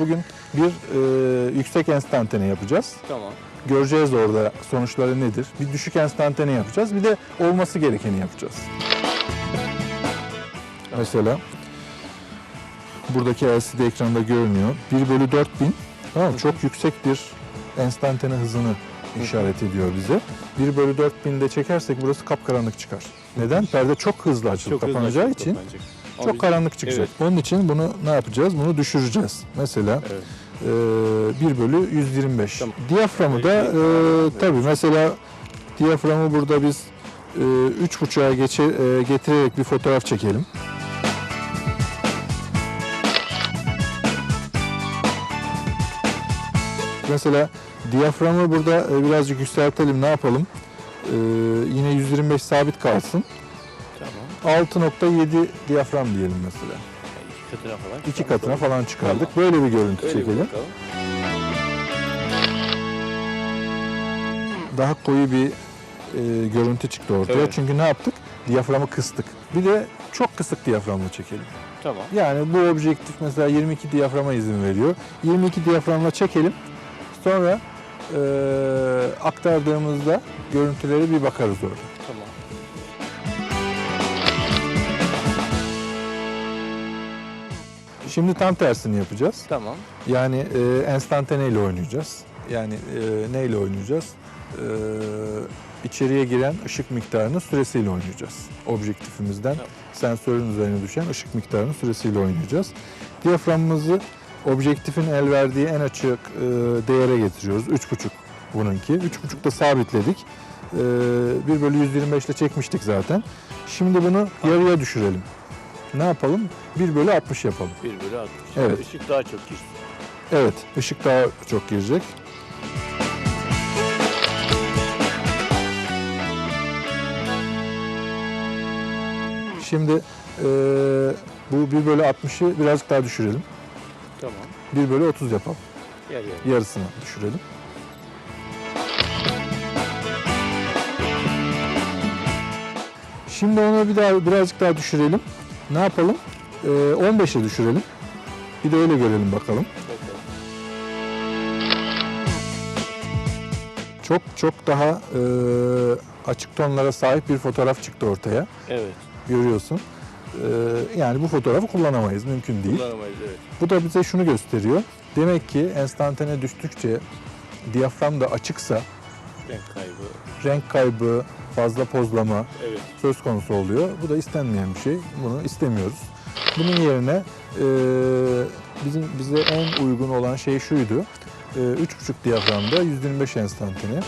Bugün bir e, yüksek enstantane yapacağız. Tamam. Göreceğiz orada sonuçları nedir. Bir düşük enstantane yapacağız. Bir de olması gerekeni yapacağız. Mesela buradaki LCD ekranda görünüyor. 1 bölü 4000 tamam mı? Çok yüksek bir enstantane hızını işaret ediyor bize. 1 bölü 4000'de çekersek burası kapkaranlık çıkar. Neden? Perde çok hızlı açılıp kapanacağı için kapanacak. Çok biz- karanlık çıkacak. Evet. Onun için bunu ne yapacağız? Bunu düşüreceğiz. Mesela Evet. e, 1 bölü 125. Tamam. Diyaframı da e, Evet. tabii mesela diyaframı burada biz e, 3.5'a geçe, e, getirerek bir fotoğraf çekelim. Mesela diyaframı burada e, birazcık yükseltelim. Ne yapalım? E, yine 125 sabit kalsın. Tamam. 6.7 diyafram diyelim mesela. İki katına falan. İki katına falan çıkardık. Tamam. Böyle bir görüntü Öyle bir çekelim. bakalım. Daha koyu bir e, görüntü çıktı ortaya. Evet. Çünkü ne yaptık? Diyaframı kıstık. Bir de çok kısık diyaframla çekelim. Tamam. Yani bu objektif mesela 22 diyaframa izin veriyor. 22 diyaframla çekelim. Sonra e, aktardığımızda görüntülere bir bakarız orada. Şimdi tam tersini yapacağız. Tamam. Yani e, enstantane ile oynayacağız. Yani e, neyle oynayacağız? E, içeriye giren ışık miktarının süresiyle oynayacağız. Objektifimizden Tamam. sensörün üzerine düşen ışık miktarının süresiyle oynayacağız. Diyaframımızı objektifin el verdiği en açık e, değere getiriyoruz. 3.5 bununki. 3.5'da sabitledik. E, 1 bölü 125 ile çekmiştik zaten. Şimdi bunu yarıya düşürelim. Ne yapalım? 1 bölü 60 yapalım. 1 bölü 60. Evet. Işık daha çok girsin. Evet, ışık daha çok girecek. Şimdi eee, bu 1 bölü 60'ı birazcık daha düşürelim. Tamam. 1 bölü 30 yapalım. Yer yer. Yarısını düşürelim. Şimdi onu bir daha birazcık daha düşürelim. Ne yapalım? Eee 15'e düşürelim. Bir de öyle görelim bakalım. Bakalım. Çok çok daha e, açık tonlara sahip bir fotoğraf çıktı ortaya. Evet. Görüyorsun. E, yani bu fotoğrafı kullanamayız. Mümkün değil. Kullanamayız evet. Bu da bize şunu gösteriyor. Demek ki enstantane düştükçe diyafram da açıksa Renk kaybı. renk kaybı, fazla pozlama Evet. söz konusu oluyor. Bu da istenmeyen bir şey. Bunu istemiyoruz. Bunun yerine e, bizim bize en uygun olan şey şuydu. E, 3.5 diyaframda 125 enstantane.